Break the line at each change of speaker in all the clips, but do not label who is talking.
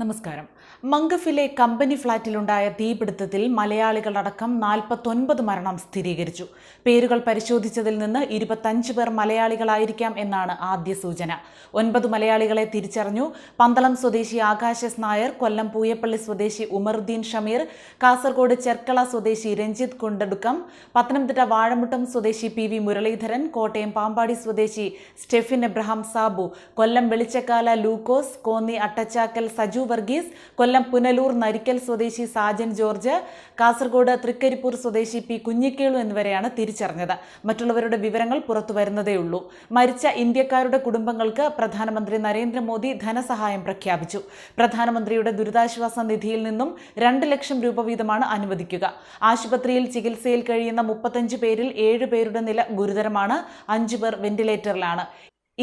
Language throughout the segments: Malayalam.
നമസ്കാരം. മംഗഫിലെ കമ്പനി ഫ്ളാറ്റിലുണ്ടായ തീപിടുത്തത്തിൽ മലയാളികളടക്കം നാൽപ്പത്തൊൻപത് മരണം സ്ഥിരീകരിച്ചു. പേരുകൾ പരിശോധിച്ചതിൽ നിന്ന് ഇരുപത്തഞ്ച് പേർ മലയാളികളായിരിക്കാം എന്നാണ് ആദ്യ സൂചന. ഒൻപത് മലയാളികളെ തിരിച്ചറിഞ്ഞു. പന്തളം സ്വദേശി ആകാശസ് നായർ കൊല്ലം പൂയപ്പള്ളി സ്വദേശി ഉമറുദ്ദീൻ ഷമീർ കാസർഗോഡ് ചെർക്കള സ്വദേശി രഞ്ജിത്ത് കുണ്ടടുക്കം പത്തനംതിട്ട വാഴമുട്ടം സ്വദേശി പി വി മുരളീധരൻ കോട്ടയം പാമ്പാടി സ്വദേശി സ്റ്റെഫിൻ എബ്രഹാം സാബു കൊല്ലം വെളിച്ചക്കാല ലൂക്കോസ് കോന്നി അട്ടച്ചാക്കൽ സജു വർഗീസ് കൊല്ലം പുനലൂർ നരിക്കൽ സ്വദേശി സാജൻ ജോർജ് കാസർഗോഡ് തൃക്കരിപ്പൂർ സ്വദേശി പി കുഞ്ഞിക്കേളു എന്നിവരെയാണ് തിരിച്ചറിഞ്ഞത്. മറ്റുള്ളവരുടെ വിവരങ്ങൾ പുറത്തു വരുന്നതേയുള്ളൂ മരിച്ച ഇന്ത്യക്കാരുടെ കുടുംബങ്ങൾക്ക് പ്രധാനമന്ത്രി നരേന്ദ്രമോദി ധനസഹായം പ്രഖ്യാപിച്ചു. പ്രധാനമന്ത്രിയുടെ ദുരിതാശ്വാസ നിധിയിൽ നിന്നും രണ്ട് ലക്ഷം രൂപ വീതമാണ് അനുവദിക്കുക. ആശുപത്രിയിൽ ചികിത്സയിൽ കഴിയുന്ന മുപ്പത്തഞ്ച് പേരിൽ ഏഴ് പേരുടെ നില ഗുരുതരമാണ്. അഞ്ചു പേർ വെന്റിലേറ്ററിലാണ്.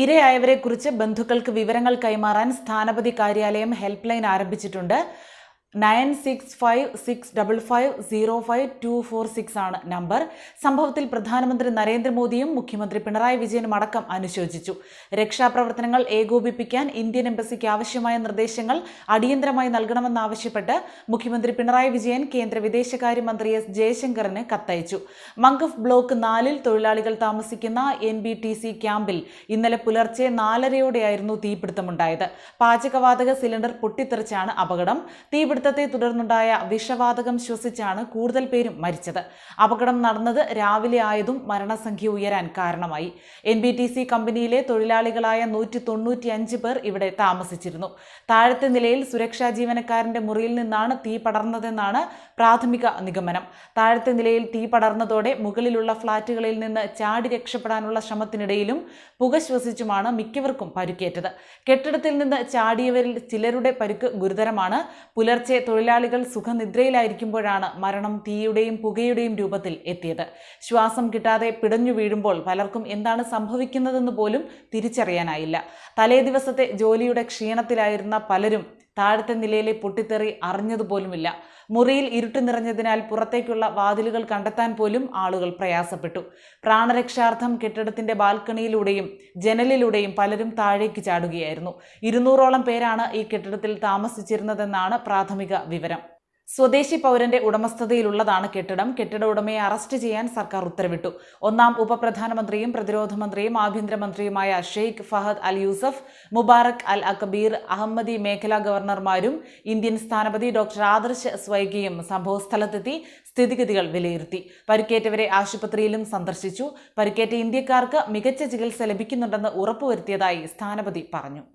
ഇരയായവരെക്കുറിച്ച് ബന്ധുക്കൾക്ക് വിവരങ്ങൾ കൈമാറാൻ സ്ഥാനപതി കാര്യാലയം ഹെൽപ്പ് ലൈൻ ആരംഭിച്ചിട്ടുണ്ട്. Nine six five six double five zero five two four six ആണ് നമ്പർ. സംഭവത്തിൽ പ്രധാനമന്ത്രി നരേന്ദ്രമോദിയും മുഖ്യമന്ത്രി പിണറായി വിജയനും അടക്കം അനുശോചിച്ചു. രക്ഷാപ്രവർത്തനങ്ങൾ ഏകോപിപ്പിക്കാൻ ഇന്ത്യൻ എംബസിക്ക് ആവശ്യമായ നിർദ്ദേശങ്ങൾ അടിയന്തരമായി നൽകണമെന്നാവശ്യപ്പെട്ട് മുഖ്യമന്ത്രി പിണറായി വിജയൻ കേന്ദ്ര വിദേശകാര്യമന്ത്രി എസ് ജയശങ്കറിന് കത്തയച്ചു. മങ്കഫ് ബ്ലോക്ക് നാലിൽ തൊഴിലാളികൾ താമസിക്കുന്ന എൻ ബി ടി സി ക്യാമ്പിൽ ഇന്നലെ പുലർച്ചെ നാലരയോടെയായിരുന്നു തീപിടുത്തമുണ്ടായത്. പാചകവാതക സിലിണ്ടർ പൊട്ടിത്തെറിച്ചാണ് അപകടം. തീപിടുത്തത്തെ തുടർന്നുണ്ടായ വിഷവാതകം ശ്വസിച്ചാണ് കൂടുതൽ പേരും മരിച്ചത്. അപകടം നടന്നത് രാവിലെ ആയതും മരണസംഖ്യ ഉയരാൻ കാരണമായി. എൻ ബി ടി സി കമ്പനിയിലെ തൊഴിലാളികളായ നൂറ്റി തൊണ്ണൂറ്റി അഞ്ച് പേർ ഇവിടെ താമസിച്ചിരുന്നു. താഴത്തെ നിലയിൽ സുരക്ഷാ ജീവനക്കാരന്റെ മുറിയിൽ നിന്നാണ് തീ പടർന്നതെന്നാണ് പ്രാഥമിക നിഗമനം. താഴത്തെ നിലയിൽ തീ പടർന്നതോടെ മുകളിലുള്ള ഫ്ളാറ്റുകളിൽ നിന്ന് ചാടി രക്ഷപ്പെടാനുള്ള ശ്രമത്തിനിടയിലും പുക ശ്വസിച്ചുമാണ് മിക്കവർക്കും പരുക്കേറ്റത്. കെട്ടിടത്തിൽ നിന്ന് ചാടിയവരിൽ ചിലരുടെ പരുക്ക് ഗുരുതരമാണ്. പുലർച്ചെ തൊഴിലാളികൾ സുഖനിദ്രയിലായിരിക്കുമ്പോഴാണ് മരണം തീയുടെയും പുകയുടെയും രൂപത്തിൽ എത്തിയത്. ശ്വാസം കിട്ടാതെ പിടഞ്ഞു വീഴുമ്പോൾ പലർക്കും എന്താണ് സംഭവിക്കുന്നതെന്ന് പോലും തിരിച്ചറിയാനായില്ല. തലേ ദിവസത്തെ ജോലിയുടെ ക്ഷീണത്തിലായിരുന്ന പലരും താഴത്തെ നിലയിലെ പൊട്ടിത്തെറി അറിഞ്ഞതുപോലുമില്ല. മുറിയിൽ ഇരുട്ട് നിറഞ്ഞതിനാൽ പുറത്തേക്കുള്ള വാതിലുകൾ കണ്ടെത്താൻ പോലും ആളുകൾ പ്രയാസപ്പെട്ടു. പ്രാണരക്ഷാർത്ഥം കെട്ടിടത്തിന്റെ ബാൽക്കണിയിലൂടെയും ജനലിലൂടെയും പലരും താഴേക്ക് ചാടുകയായിരുന്നു. ഇരുന്നൂറോളം പേരാണ് ഈ കെട്ടിടത്തിൽ താമസിച്ചിരുന്നതെന്നാണ് പ്രാഥമിക വിവരം. സ്വദേശി പൗരന്റെ ഉടമസ്ഥതയിലുള്ളതാണ് കെട്ടിടം. കെട്ടിട ഉടമയെ അറസ്റ്റ് ചെയ്യാൻ സർക്കാർ ഉത്തരവിട്ടു. ഒന്നാം ഉപപ്രധാനമന്ത്രിയും പ്രതിരോധ മന്ത്രിയും ആഭ്യന്തരമന്ത്രിയുമായ ഷെയ്ഖ് ഫഹദ് അൽ യൂസഫ് മുബാറക് അൽ അക്ബീർ അഹമ്മദി മേഖലാ ഗവർണർമാരും ഇന്ത്യൻ സ്ഥാനപതി ഡോക്ടർ ആദർശ് സ്വൈകിയും സംഭവസ്ഥലത്തെത്തി സ്ഥിതിഗതികൾ വിലയിരുത്തി. പരിക്കേറ്റവരെ ആശുപത്രിയിലും സന്ദർശിച്ചു. പരിക്കേറ്റ ഇന്ത്യക്കാർക്ക് മികച്ച ചികിത്സ ലഭിക്കുന്നുണ്ടെന്ന് ഉറപ്പുവരുത്തിയതായി സ്ഥാനപതി പറഞ്ഞു.